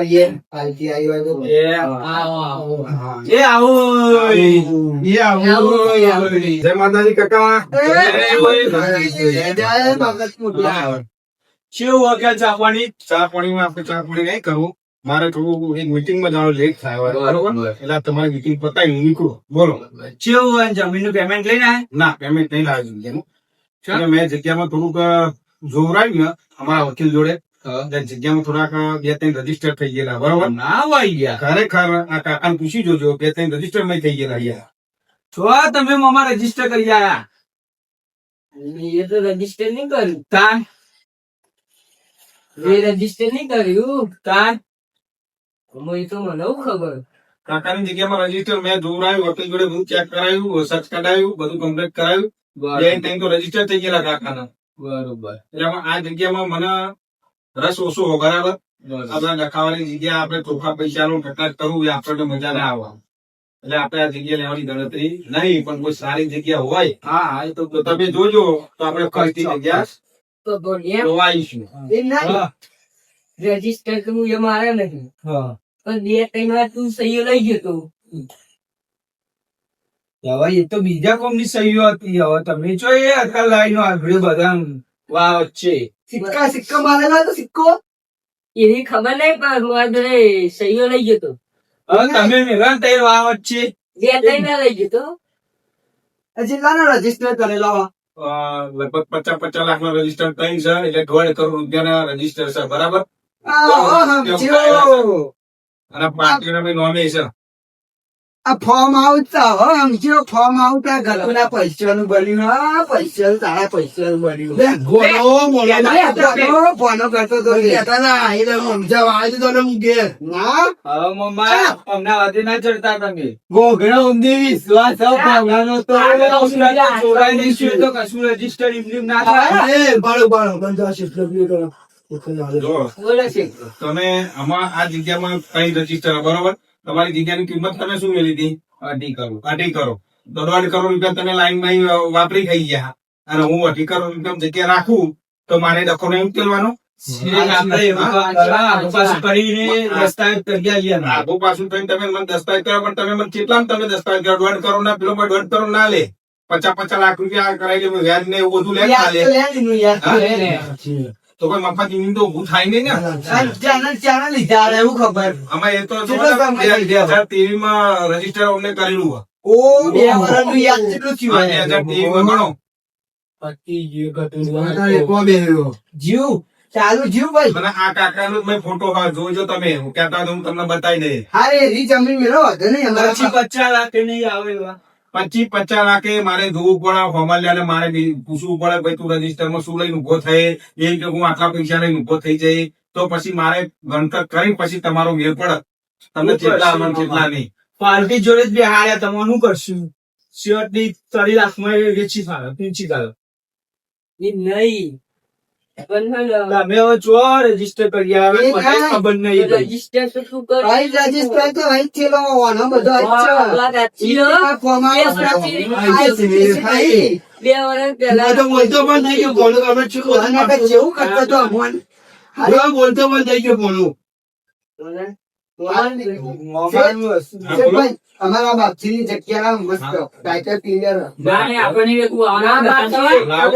કરીએ કાલથી આવી. હોય તો એ આવો. એ આવો. એ આવો. જય માતાજી કાકા. જય ભગત મોટા. કેવું વગર ચાપવાની ચા પાણીમાં આપણે ચા પાણી નહીં કરવું મારે થોડું એક મીટિંગમાં જવાનું લેટ થાય બરોબર એટલે તમારી મીટિંગ પતાવી નીકળો. બોલો. કેવું હોય? પેમેન્ટ લઈને આયા? ના પેમેન્ટ નહીં લાવે જગ્યાનું મેં જગ્યામાં થોડુંક જોવરાયું અમારા વકીલ જોડે. જગ્યામાં થોડાક બે ત્રણ રજિસ્ટર થઈ ગયેલા બરોબર? ના વાઈ ગયા. ખરેખર આ કાકાને પૂછી જોજો બે ત્રણ રજિસ્ટર નહીં થઈ ગયેલા અહીંયા. છો તમે મામા રજિસ્ટર કરી આયા. એ તો રજિસ્ટર નહીં કર્યું. તાન. એ રજિસ્ટર નહીં કર્યું. તાન. હું તો મને હું ખબર? કાકાની જગ્યામાં રજિસ્ટર મેં જોવરાયું વકીલ જોડે બધું ચેક કરાયું સર્ચ કઢાયું બધું કમ્પ્લીટ કરાયું. બે ત્રણ તો રજિસ્ટર થઈ ગયેલા કાકાના. બરોબર. એટલે આ જગ્યામાં મને રસ ઓછો હો બરાબર? આપણે નખાવાની જગ્યા આપણે ચોખ્ખા પૈસાનું ટકાટ કરવું એ આપણને મજા ના આવવા એટલે આપણે આ જગ્યા લેવાની ગણતરી નહીં પણ કોઈ સારી જગ્યા હોય હા એ તો તમે જોજો તો આપણે ખર્ચી જગ્યા જોવાઈશું. નહીં. રજિસ્ટર એ મારે નહીં. હા. પણ બે ત્રણ વાર તું સહીઓ લઈ ગયો તો. હવે એ તો બીજા કોમની સહીઓ હતી હવે તમે જો એ અત્યારે લાઈનો આવ્યો બધા વાત વચ્ચે સિક્કા સિક્કા મારેલા તો સિક્કો? એની ખબર નહીં પણ હું આ સહીઓ લઈ ગયો તો. હવે તમે મેળા તૈયાર વચ્ચે બે વાર લઈ ગયો તો. જિલ્લાનો રજિસ્ટર કરેલો લગભગ પચાસ પચાસ લાખ નો રજિસ્ટર ત્રણ છે એટલે દોઢ કરોડ રૂપિયાના રજિસ્ટર છે બરાબર? અને નોમે છે આ ફોર્મ આઉટ હો સમજ્યો ફોર્મ આઉટ આ પૈસા પૈસાનું બન્યું. હા પૈસા તારા પૈસાનું બન્યું. ફોનો ફોનો કરતો તો ના હવે મમ્મા અમદાવાદે ના ચડતા તમે. ગોઘડો ઊંધી વિશ્વાસ ભાવનાનો તો. ચોરાઈ નહીં તો કશું રજિસ્ટર ઇમ્પ્લિમ ના થાય. બાળો બાળો બંધા બોલે તમે આમાં આ જગ્યામાં કઈ રજિસ્ટર બરોબર? તમારી જગ્યાની કિંમત તમે શું મેળવી હતી? અઢી કરોડ. અઢી કરોડ. તો દોઢ કરોડ રૂપિયા તમે લાઈનમાં વાપરી થઈ ગયા. અને હું અઢી કરોડ રૂપિયા જગ્યા રાખું તો મારે ડખો નહીં ઉકેલવાનો. આગુ પાછું થઈને તમે મને દસ્તાવેજ કરો પણ તમે મને કેટલા તમે દસ્તાવેજ કરો દોઢ કરોડ ના પેલો દોઢ કરોડ ના લે. પચાસ પચાસ લાખ રૂપિયા કરાવી વ્યાજ ને એવું બધું લે તો કોઈ મફત જમીન તો થાય નહીં ને? એવું ખબર. અમે એ તો બે હજારમાં રજિસ્ટર અમને કરેલું ઓ બે વર્ષનું યાદ કેટલું થયું? બે હજાર તેવીસમાં ગણો. જીવ ચાલુ જીવ ભાઈ. મને આ કાકાનો નો મેં ફોટો હા જોજો તમે. હું કહેતા તો હું તમને બતાવી દે હા એ જમીન મેળો વાંધો નહીં અમારા પછી પચાસ લાખ નહીં આવે એવા. પચીસ પચાસ લાખે મારે જોવું પડે ફોર્માલિયાને મારે પૂછવું પડે ભાઈ તું રજીસ્ટરમાં શું લઈને ઊભો થાય? એ કે હું આટલા પૈસા લઈને ઊભો થઈ જાય તો પછી મારે ગણતર કરી પછી તમારો મેળ પડે. તમને જેટલા અમન જેટલા નહીં. પાર્ટી જોડે જ બિહાર્યા તમે શું કરશું? શર્ટની ત્રણ લાખમાં વેચી ફાળો પીંચી ગાળો એ નહીં. તમે હવે જો રજિસ્ટર કરી આવે એ મને કાંઈ. ખબર નહીં રજિસ્ટર શું કરું ભાઈ રજિસ્ટર તો અહીં જ થયેલો બધો અહીં છે. વાત સાચી હો. આ ફોર્મ બે આઉટ વર્ષ આ છે, ભાઈ. બે વર્ષ પહેલા અને આપણે જેવું કરતો હતો અમોન. શેઠભાઈ, અમારા બાપજીની જગ્યાના મસ્ત ટાઇટલ ક્લિયર ના, નહીં, આપણને વેકું આવવાના ના, હતા. ના,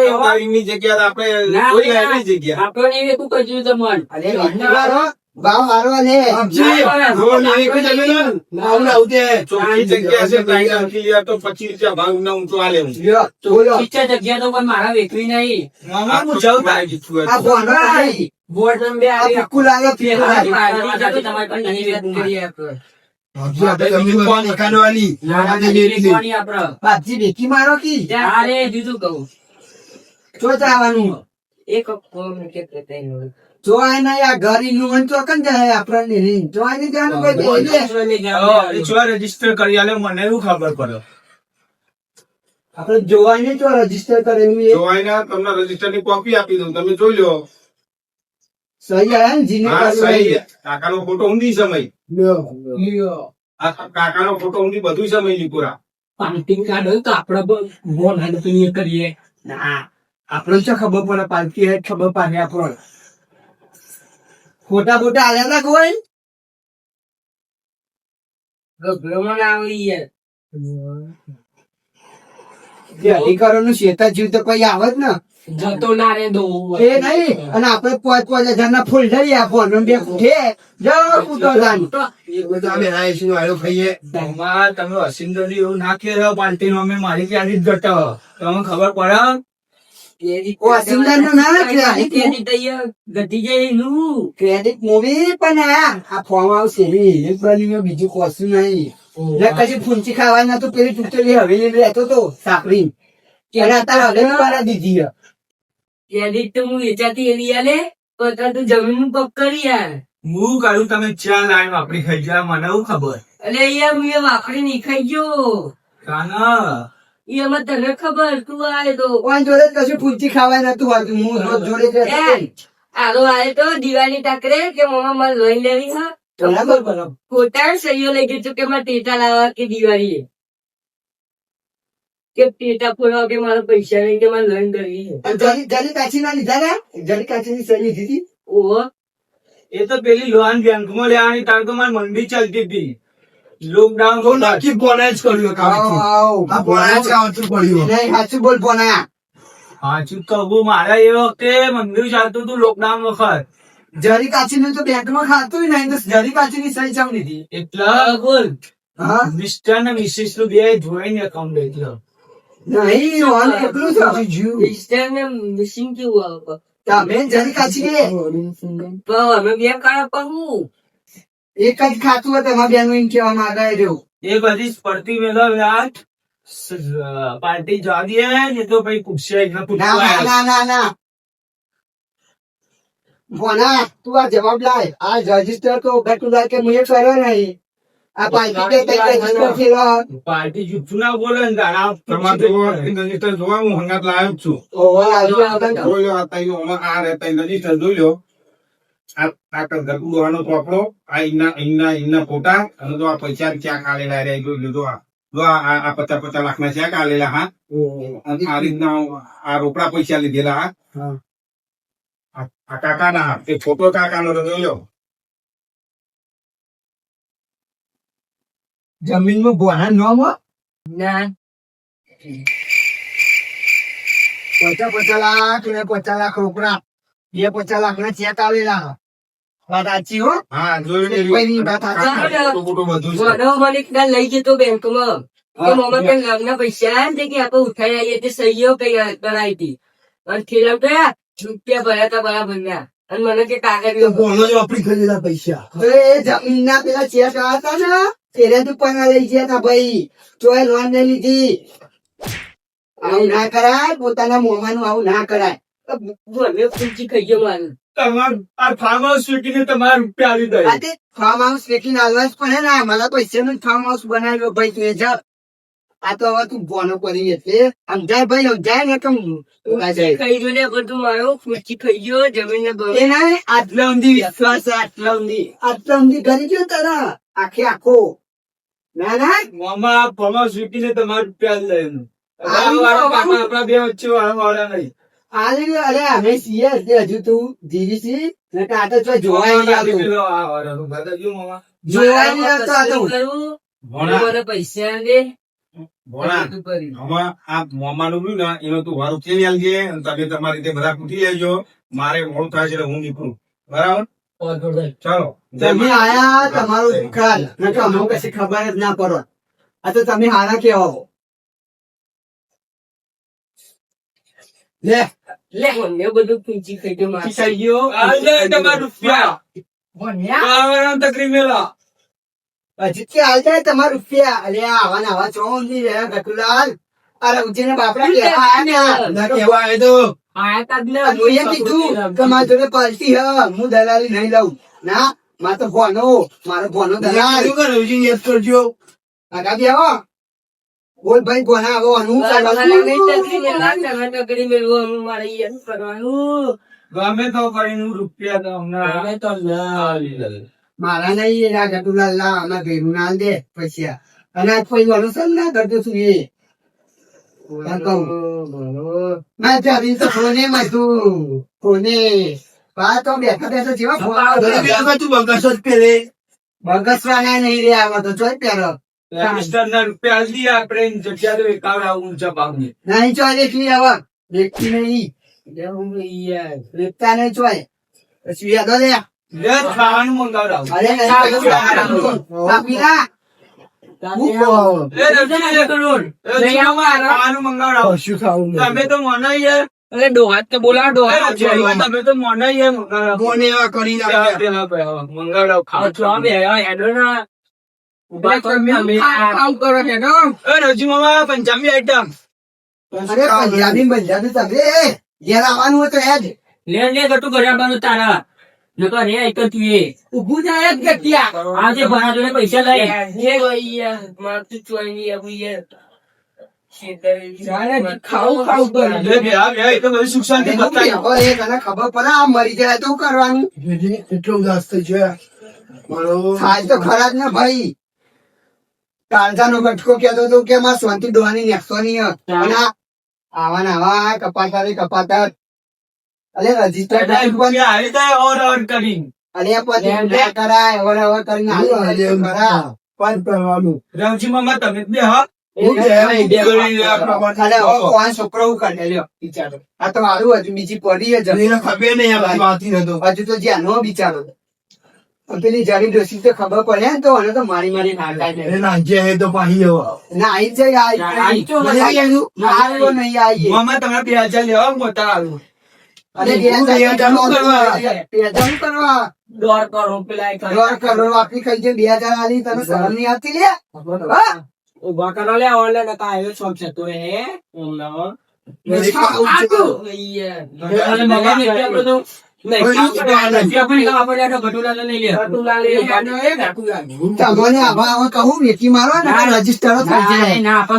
જગ્યા તો આપણે ના, કોઈ ના. એવી જગ્યા આપણને વેકું કરજો તમને. અરે વારો ભાવ હારો લે ચોખ્ખી જગ્યા છે ટાઈગર ક્લિયર જગ્યા તો પણ મારા વેકરી નહીં હું. બોર્ડ નંબર આ આવી ભીખુ લાગે ભીખુ પણ આપણે. જો જો જો રજિસ્ટર કરી આલે મને એવું ખબર પડે. આપણે જોવાય નહીં તો રજિસ્ટર કરેલું તમને રજિસ્ટરની કોપી આપી દઉં તમે જોઈ લો. સહી આયા ને જીને હા સહી કાકાનો ફોટો ઊંધી સમય લ્યો આ કાકાનો ફોટો ઊંધી બધું સમય લી પૂરા. પાર્ટી કાર્ડ હોય તો આપણે મોન હાડપીની કરીએ. ના આપણે તો ખબર પડે? પાલકી હે ખબર પડે આપણે ખોટા ખોટા આલ્યા ના કોઈ? ગભરામણ આવી યાર. જે અધિકારોનું શેતા જીવ તો કોઈ આવે જ ને. જતો ના રે દો એ નહીં અને આપણે પાંચ પાંચ હજાર ના ફૂલ ધરી આપો અને બે ઉઠે જવા કૂટો જાન. એમાં તમે વસિંદરી એવું ના કે પાર્ટી નો અમે મારી ક્યાંથી જ ગટો તમને ખબર પડે વોશિંગ્ટનનું ના ક્રેડિટ ગટી જાય નું ક્રેડિટ મૂવી પણ આ. આ ફોર્મ આવશે બીજું કશું નહીં કશું ફૂંચી ખાવા નતું પેલી તૂટેલી હવેલી રહેતો તો સાપડી અને અત્યારે હવેલી મારા દીધી હે. તો હું વેચાતી એવી આલે પણ તું જમીનનું પગ કરી યાર. હું કાઢું તમે ચા લાઈન વાપરી ખાઈ જાય મને હું ખબર? અરે યાર હું એ વાપરી નહીં ખાઈ ગયો. કાના? એ અમે તને ખબર? તું આય તો. કોણ જોડે કશું ફૂંચી ખાવા નતું હોતું હું રોજ જોડે આરો આવે તો દિવાળી ટાકરે કે મમ્મા મારે લોહી લેવી હા? તો. બરાબર? બરાબર ખોટા સહીઓ લઈ ગયો છું કે મારે ટેટા લાવવા કે દિવાળી કે ટેટા ફોડવા કે મારા પૈસા નહીં કે મારે લોન કરવી છે? અને જરી જરી કાચી ના લીધા ને જરી કાચી ની સહી લીધી ઓહો. એ તો પેલી લોન બેંકમાં લેવાની તાર તો મારી મંડી ચાલતી હતી. લોકડાઉન આવો, પડ્યું નહીં, સાચું બોલ પોના હાચું કહું મારા એ વખતે મંદિર ચાલતું હતું લોકડાઉન વખત. જરી કાચી નું તો બેંકમાં ખાતું નહીં તો જરી કાચી ની સહી ચાવ લીધી એટલા બોલ. હા? મિસ્ટર ને મિસિસનું બે જોઈને એકાઉન્ટ એટલે નહીં ઓન કેટલું છે. મિસ્ટર ને મિસિંગ કેવું આવે તમે જરી કાચી કે પણ અમે બે કાળા પગું એક જ ખાતું હોય તમારા બેનનું કેવા માંગે રહ્યો એ બધી સ્પર્ધી મેળો વ્યાટ પાર્ટી જવા દે ને તો ભાઈ પૂછશે ના ના. ના ના ના. ભોના તું આ જવાબ લાય. આ રજિસ્ટર તો ઘટુદાર કે મુએ કર્યો નહીં. આ પાર્ટી કે તે રજિસ્ટર થયેલો પાર્ટી જુઠ્ઠું ના બોલે ને તારા? તમારે જોવા રજિસ્ટર જોવા હું હંગાત લાયો છું. ઓહો આવ્યું આપણે જોઈ લો આ તઈ ઓમાં આ રે તઈ રજિસ્ટર જોઈ લો. આ આ ઘરકુ તો આપણો. આ ઈના ઇના ઇના ફોટા અને તો આ પૈસા ચેક કાલેલા રે જોઈ લીધો આ જો આ પચાસ પચાસ લાખ ના ચેક આલેલા હા? આ રીતના આ રોકડા પૈસા લીધેલા હા. આ કાકાના એ ફોટો કાકાનો તો જમીનમાં હો. ના. પચાસ પચાસ લાખ ને પચાસ લાખ રોકડા. બે પચાસ લાખ ના ચેક આવેલા. વાત સાચી હો. હા લઈ જતો બેંકમાં. કે મમ્મા કઈ લગ્ન પૈસા છે કે આપણે ઉઠાઈ આવીએ તે સહીઓ કઈ બનાવી હતી. અને ખેલાવ ગયા રૂપિયા ભર્યા હતા બરાબર ના. અને મને કે કાગળ તો એ જમીનના પેલા ચેક હતા ને તેને તું પણ લઈ ગયા તા ભાઈ. તોય લોન નહીં લીધી. આવું ના કરાય પોતાના મોમાનું આવું ના કરાય. મને પૂંચી ખાઈ ગયો મારું. તમારું આ ફાર્મ હાઉસ વેચીને તમારા રૂપિયા આવી દઈ. ફાર્મ હાઉસ વેચીને આલવા જ પડે ને મારા પૈસાનું ફાર્મ હાઉસ બનાવ્યો ભાઈ તું એ જા આ તો હવે તું બોનો કરી એટલે સમજાય ભાઈ સમજાય ને કેમ કઈ જો ને બધું મારો પૂંચી થઈ ગયો જમીન ને એના આટલા ઊંધી વિશ્વાસ આટલા ઊંધી. આટલા ઊંધી કરી ગયો તારા આખે આખો. ના ના. મામા હાઉસ વેચીને તમારા રૂપિયા જ લઈ આવી વાળા જાઓ, કાકા આપણા બે વચ્ચે વાળા વાળા નહીં. અરે અમે છીએ એટલે હજુ તું ધીરી છી ને આ તો જો જોવાય નહીં આવતું પેલો આ વાળાનું. બધા જો મામા. જોવાય નહીં આવતું આ તો મને પૈસા દે. ભોણા બધું કર્યું આમાં આ મોમાનું રહ્યું ને એનો તું વારું કેવી આલજે અને તમે તમારી રીતે બધા પૂછી લેજો મારે મોડું થાય છે હું નીકળું. બરાબર? ચાલો. તમે આયા તમારું દુકાન. અમને કશી ખબર જ ના પડો. આ તો તમે હારા કેવા હો લે લે મને બધું પૂંચી ખાઈ ગયો ગયો? તમારા તકલીફ મેલા હજી કે હાલ જાય તમારા રૂપિયા. અરે આવા ને આવા ચો ઊંધી રહ્યા ગટુલાલ. અરે ઉજ્જૈન ના બાપડા કેવા આયા ને ના કેવા આયા તો. આયા તા જ ને. કીધું કે મારા જોડે પાલટી હ હું દલાલી નહીં લઉં. ના મારે તો ભોનો મારો ભોનો દલાલ. આગા આવો. બોલ ભાઈ ભોના આવો મારા નહીં ને હું મારે કરવાનું. ગમે તો કરીને રૂપિયા તો અમને ગમે તો ના મારા નહીં એના ગટુલાલ લા આમાં ભેરું ના દે પછી અને કોઈ અનુસર ને ના કરતું છું એ. મેં ત્યાં તો ફોને માં તું ફોને તો બેઠા બેઠા જેવા ફોન આવે. બગસવાના નહીં રે આવા તો ચોય પહેરો રજિસ્ટરના રૂપિયા આલી દઈએ આપણે જગ્યા તો એકાવડે ઊંચા ભાવની. નહીં ચોય દેખી આવા દેખતી નહીં. દેખતા નહીં ચોય પછી યાદો લે. ખાવાનું મંગાવડાવું. તમે તો મનાઈ અરે ડોહાત ડોહાત તમે તો મનાઈ એવા કરી. મામા પંજાબી આઈટમ અરે પંજાબી પંજાબી તમે ઘેર આવવાનું હોય તો યાદ લે લે ગટુ તારા. રે એક તું એ. જ ગટિયા આજે ભણા જોડે પૈસા લઈ. તો ખબર પડે આ મરી જાય તો કરવાનું? એટલું ઉદાસ થઈ છે આજ તો ખરા જ ને ભાઈ. કાળજાનો ગટકો કેતો હતો કે માં શાંતિ ડોવાની નેકસો નહીં હે. અને આ આવા ને આવા કપાતા રે કપાતા અરે રજિસ્ટર આવી જાય ઓર ઓર કરીને. અરે પછી ના કરાય કરીને કરા. કરવાનું રવજી મામા તમે બે હા. પેલી જાડી ડોસી તો ખબર પડે ને તો અને તો મારી મારી નાખાય એ નાજે હે તો પાહી ના આઈ જાય નહીં આવી હજુ. આવ્યો. નહીં આઈ. મામા તમે બે હજાર લેવા મોટા આવ્યો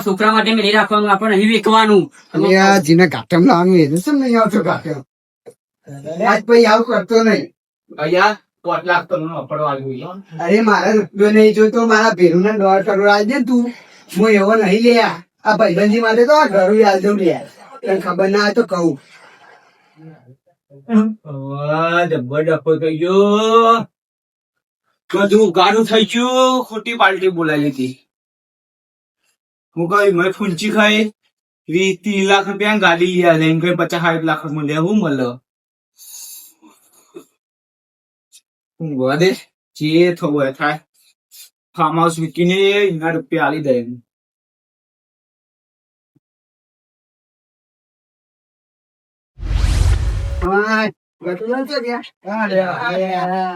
છોકરા માટે મેળી રાખવાનું આપણે અહીં વેચવાનું જીને ઘાટમ લાવવાનું એને શું નહીં આવતો ઘાટમ? આજ પછી આવું કરતો નહીં. અહીંયા કોટ લાખ તો વાપરવા અરે મારા રૂપિયો નહીં જોતો મારા ભેરુ ને દોઢ કરોડ દે તું. હું એવો નહીં લે આ. ભાઈબંધી માટે તો આ ઘરું આલ દઉં લે. તને ખબર ના હોય તો કહું. જબ્બર ડફો થઈ ગયો. બધું ગાડું થઈ ગયું. ખોટી પાર્ટી બોલાવી લીધી હું કઈ મેં ફૂલચી ખાઈ. વીસ ત્રીસ લાખ રૂપિયા ગાડી યાર એમ કઈ પચાસ સાઠ લાખ રૂપિયા લેવું મળે? ઊંઘવા દે જે થવું હોય થાય ફાર્મ હાઉસ વીકીને એના રૂપિયા આલી દે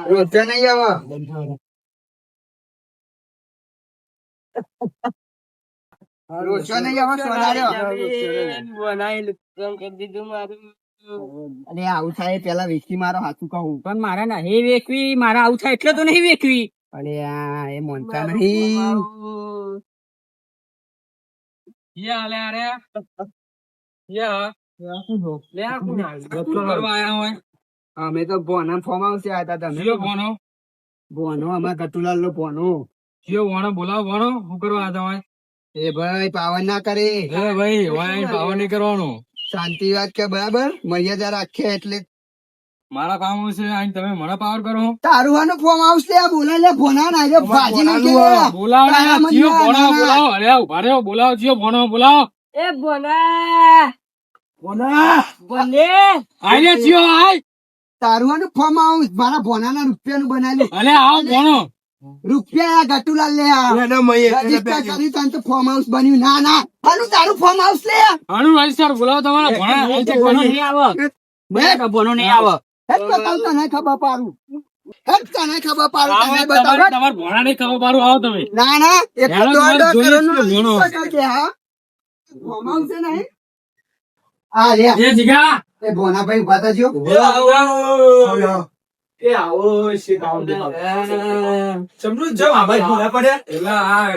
રોજે નહીં આવો રોજો નહીં આવો સોનાર્યો અરે આવું થાય પેલા વેચી મારો હાથું કહું. પણ મારા નહીં વેચવી? મારા આવું થાય એટલે તો નહીં વેચવી. અરે આ એ મોનતા નહીં યા લે અરે યા. લે આ કોણ કરવા આયા હોય? અમે તો ભોના ફોર્મ આવશે હતા તમે જીઓ ભોનો? ભોનો અમારા ગટુલાલ નો ભોનો. જીઓ ભણો બોલાવો ભણો શું કરવા હોય? એ ભાઈ પાવન ના કરે. એ ભાઈ વાય નહીં નહીં કરવાનો. શાંતિ વાત કે બરાબર? મર્યાદા રાખે એટલે. મારા કામ આવશે અહીં તમે મને પાવર કરો. તારું આનું ફોર્મ આવશે લે આ બોલાય લે ભોના ના રે ભાજી ના કે બોલાવો જીઓ ભોના. બોલાવો અરે ઊભા રહ્યો બોલાવો જીઓ ભોના બોલાવો. એ બોના બોલે. આઈને જીઓ આઈ. તારું આનું ફોર્મ આવશે મારા ભોના ના રૂપિયા નું બનાવ્યું. અલે આવો ભણો. રૂપિયા ગટુલાલ લે આ. રજિસ્ટર કરી તને તો ફોર્મ હાઉસ બન્યું. ના ના. આનું તારું ફોર્મ હાઉસ લે. આનું રજિસ્ટર બોલાવો તમારા ભણા. હાલ નહીં આવો. બે બોનો નહીં આવો. હેટ તો તને ખબર પાડું. હેટ તને ખબર પાડું. તને બતાવ. તમારે ભણા નહીં ખબર પાડું. આવો તમે. ના ના. એક તો. રજિસ્ટર કરજે, હા. ફોર્મ હાઉસ છે નહીં આ લે. એ જીગા. એ ભોના ભાઈ ઊભા થજો એ આવો છે કામ સમજુ જો આ ભાઈ ભૂલા પડ્યા. એટલે આ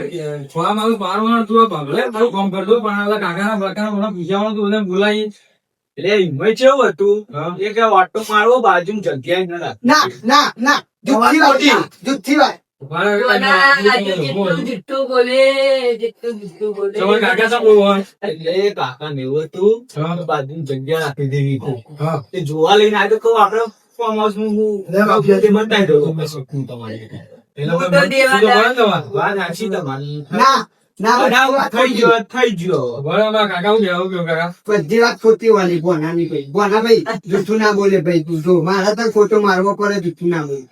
છોડા મારું પારવાનું તું ભગલે મારું કામ કરતો પણ આ કાકાના બકાના બધા પૂછાવાનું તું બધા બોલાવી એટલે એમાં કેવું હતું? એ કે વાટો મારવો બાજુ જગ્યાએ ન રાખ. ના ના ના. જુઠ્ઠી ના, જુઠ્ઠી તમારે કાકા ને એવું હતું. બાજુ જગ્યા રાખી દેવી હા. એ જોવા લઈને આવ્યો તો કહું આપણે ફાર્મ હાઉસનું હું. બતાવી દઉં. તમારી એટલે તો મને શું તો ભણે તમારે? વાત સાચી તમારી. ના ના બનાવ બધી થઈ વાત ગયો થઈ ગયો. ભણે અમારા કાકા હું કહેવું કહેવું વાત ખોટી વાળી બોનાની ભાઈ. બોના ભાઈ જૂઠું ના બોલે ભાઈ તું. મારા તો ખોટો મારવો પડે જૂઠું ના બોલે.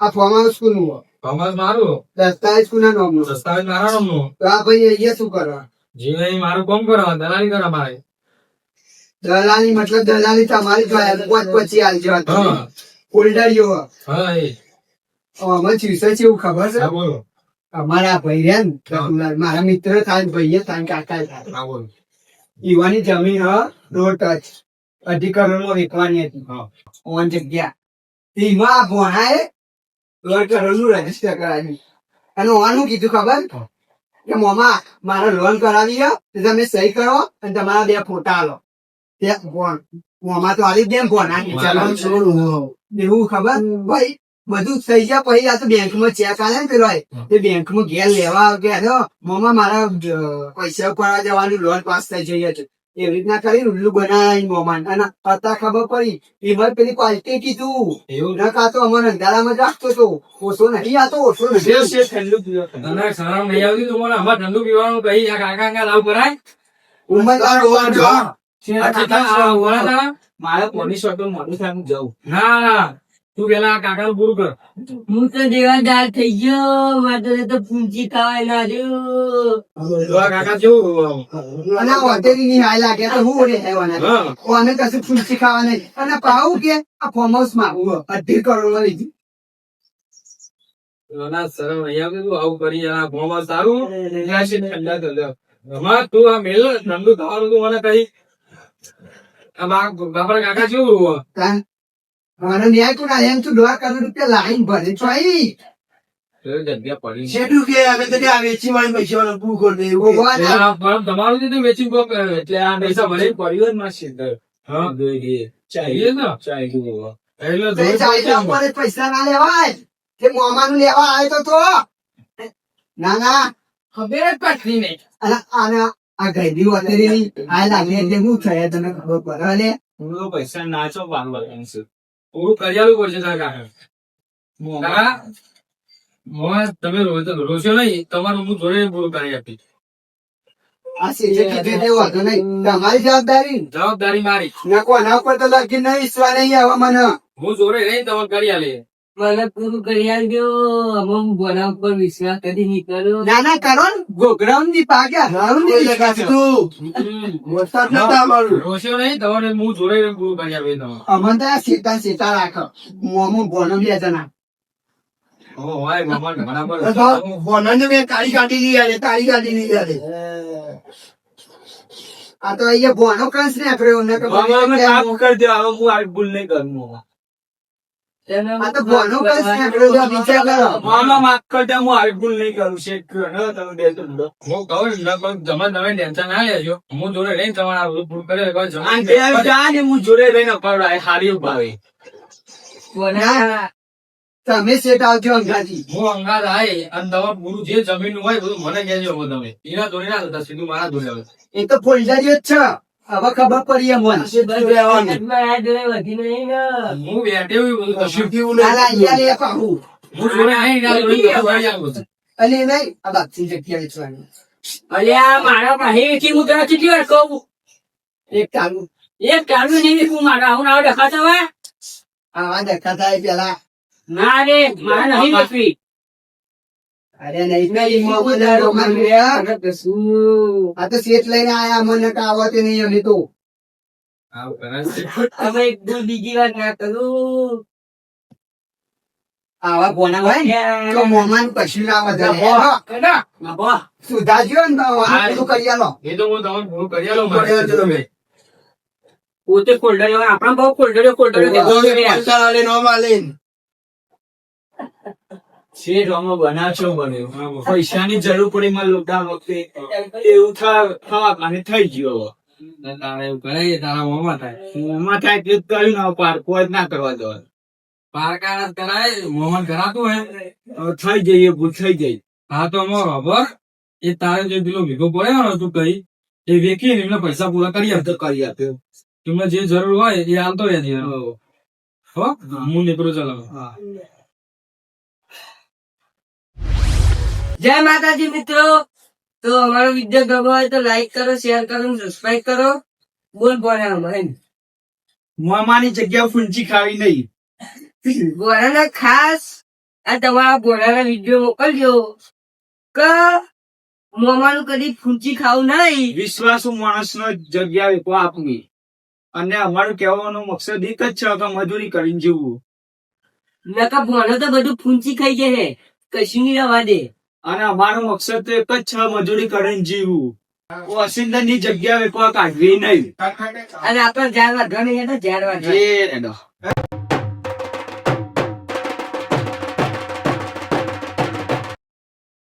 આ ફોર્મ હાઉસ હો? કોમર્સ મારું? દસ્તાવેજ કોના નામનું? દસ્તાવેજ મારા નામનું? તો આ ભાઈ અહીંયા શું કરવા? જી ભાઈ મારું કોમ કરવા દલાલી કરવા મારે. દલાલી મતલબ દલાલી તમારી જોયા પોત પછી હાલ જવા ફોલ્ડરીઓ હા અમે ચીસે છે એવું ખબર છે? બોલો. અમારા ભાઈ રહ્યા ને મારા મિત્ર થાય ને ભાઈએ થાય કાકા થાય હા બોલો. ઈવાની જમીન હ રોડ ટચ. અઢી કરોડમાં વેચવાની હતી. ઓન જગ્યા. એમાં આ ભોણાએ દોઢ કરોડનું રજિસ્ટર કરાવ્યું. અને ઓનું કીધું ખબર? કે મોમા મારા લોન કરાવી તમે સહી કરો અને તમારા બે ફોટા ભોણ મોમા તો એવું ખબર? ભાઈ બધું થઈ ગયા. પછી આ તો બેંક ચેક આલે ને પેલો એ બેંક ઘેર લેવા ગયા મોમા મારા પૈસા ઉપાડવા જવાનું લોન પાસ થઈ જઈએ છે. એવી રીતના કરી ઉલ્લુ બનાવી મોમાન અને અત્યારે ખબર પડી એમાં પેલી ક્વોલિટી કીધું. એવું? ના કાતો અમારે અંધારામાં જ રાખતો હતો ઓછો નહીં આતો તો ઓછો ઠંડુ પીવો? તને શરમ નહીં આવતી તમારે અમારે ઠંડુ પીવાનું કહી કાકા લાવ કરાય ઉંમરદાર મારે પોલીસ વાળો મોડું થાય હું જાઉં. ના ના તું પેલા આ પૂરું કર. હું તો દેવાદાર થઈ ગયો મારે તો પૂંજી ખાવાય ના રહ્યું. કાકા જેવું અને આ હોટેલી ની હાય લાગે તો હું ઓળે હેવાના કોને કશું ફૂલસી ખાવા નહીં અને પાવું કે આ ફોર્મ હાઉસમાં આવું અઢી કરોડમાં લીધી ના આવું કરી ભણવા સારું. ઠંડા તો આ મેલ ઠંડુ થવાનું તું મને કહી. બાપરા કાકા કોના એમ તું દોઢ કરોડ રૂપિયા લાઈન ભરી. ચોઈ જગ્યા પડી શેઠું કે અમે તો વેચી પૈસા વાળા પૂરું કરી દે કે. ભગવાન એટલે આ પણ તમારું જે વેચી એટલે આ પૈસા ભલે પડ્યું જ માં સીધા. હા. દોઈ ને એટલે પૈસા ના લેવાય. તે મોમાનું લેવા આવ્યો તો તો. ના ના. ખબર જ પડતી નહીં. અને આને આ ગઈડી હોટેલી આ લાગે એટલે હું થયા તને ખબર પડે. અલે. હું તો પૈસા નાચો બાંધવાનું છે. પૂરું કરી પડશે તારા કાકા. કાકા તમે રોશો નહીં તમારું હું જોડે પૂરું કરી આપી. આ સીધે વાંધો નહીં. તમારી જવાબદારી. જવાબદારી મારી. ના કોના ઉપર તો લખી નહીં નહીં મને. હું જોડે નહીં તમારે કરી આલી. મને પૂરું કરી આલજો. અમે હું બોના ઉપર વિશ્વાસ કરી નહીં કર્યો. ના ના કરો ગોગરામની પાગ્યા હારું ની લગાડતું વરસાદ નતા અમારું. રોશો નહીં તમારે હું જોડે પૂરું કરી આપી તમારે અમન તો સીતા સીતા રાખો. મોમો બોનો બે જણા. ઓ ભાઈ મામા ઘણા પર તો ફોનાને મેં કાળી કાઢી લીધી યાર, કાળી કાઢી લીધી યાર. આ તો અહીંયા ભોનો કંસ ને કામ કરી દો હવે હું ભૂલ નહીં કરું આ તો હું આવી ભૂલ નહીં કરું. તમે સેટ આવજો અંગાજી. હું અંગાજ આવે અને તમારે પૂરું જે જમીનનું હોય બધું મને કહેજો તમે. એના ધોરી ના થતા સીધું મારા ધોરી આવે. એ તો ફોલ્ડર જ છે. હવે ખબર પડી એમ મને હું બેઠે ના, નહીં. હું આ નહીં જગ્યા વેચવાની. અલ્યા મારા પાસે હું તને કેટલી વાર કહું? એક ચાલુ એક ચાલુ નહીં હું મારા આવું ના દેખાતો આવા ધક્કા પેલા. ના રે મારે નહીં અરે નહીં નહીં મોહમ્મદ રોમાન શું? આ તો શેઠ લઈને આયા મને કાવો નહીં અમે તો. આવું એક દો બીજી વાર ના કરું. આવા બોના હોય તો મોમાન કશું ના વધારે સુધારજો ને બધું કરી આલો. એ તો હું તમને પૂરું કરી આલું કરી આપજો તમે. પોતે ફોલ્ડર આપણા બહુ પૈસા આલે, નોમ શેઠ અમે બનાવશો બન્યો પૈસાની જરૂર પડી મારે લોકડાઉન વખતે. એવું થાય થવા અને થઈ ગયો. તારે એવું કરે તારા મોમાં થાય. મોમાં થાય એટલું કર્યું ને પારકો જ ના કરવા દો. પારકા કરાય મોહન કરાતું હે થઈ જઈએ ભૂલ થઈ જાય હા તો અમારો ખબર? એ તારે જે પેલો ભેગો પડ્યો તું કઈ એ વેકી એમને પૈસા પૂરા કરી આપતો કરી આપ્યો તમને જે જરૂર હોય એ આવતો રહેજે. હો. હો હું. નીકળું ચાલો. જય માતાજી મિત્રો. તો અમારો વીડિયો ગમો હોય તો લાઈક કરો શેર કરો સબસ્ક્રાઈબ કરો. બોલ બોલા મોમાની જગ્યા ફૂંચી ખાવી નહીં. બોલાના ખાસ આ તમારા બોલાના વીડિયો મોકલજો. કે મોમાનું કદી ફૂંચી ખાવું નહીં. વિશ્વાસુ માણસનો જગ્યા વેપો આપવી અને અમારું કહેવાનો મકસદ એક જ છે કે મજૂરી કરીને જીવવું. નકા ભણો તો બધું ફૂંચી ખાઈ જશે. કશું નહીં રવા દે. અને અમારો મકસદ તો એક જ છે મજૂરી કરીને જીવવું. વસિંદરની જગ્યા વેપવા કાઢવી નહીં. અને આપણે જાણવા એ રેડો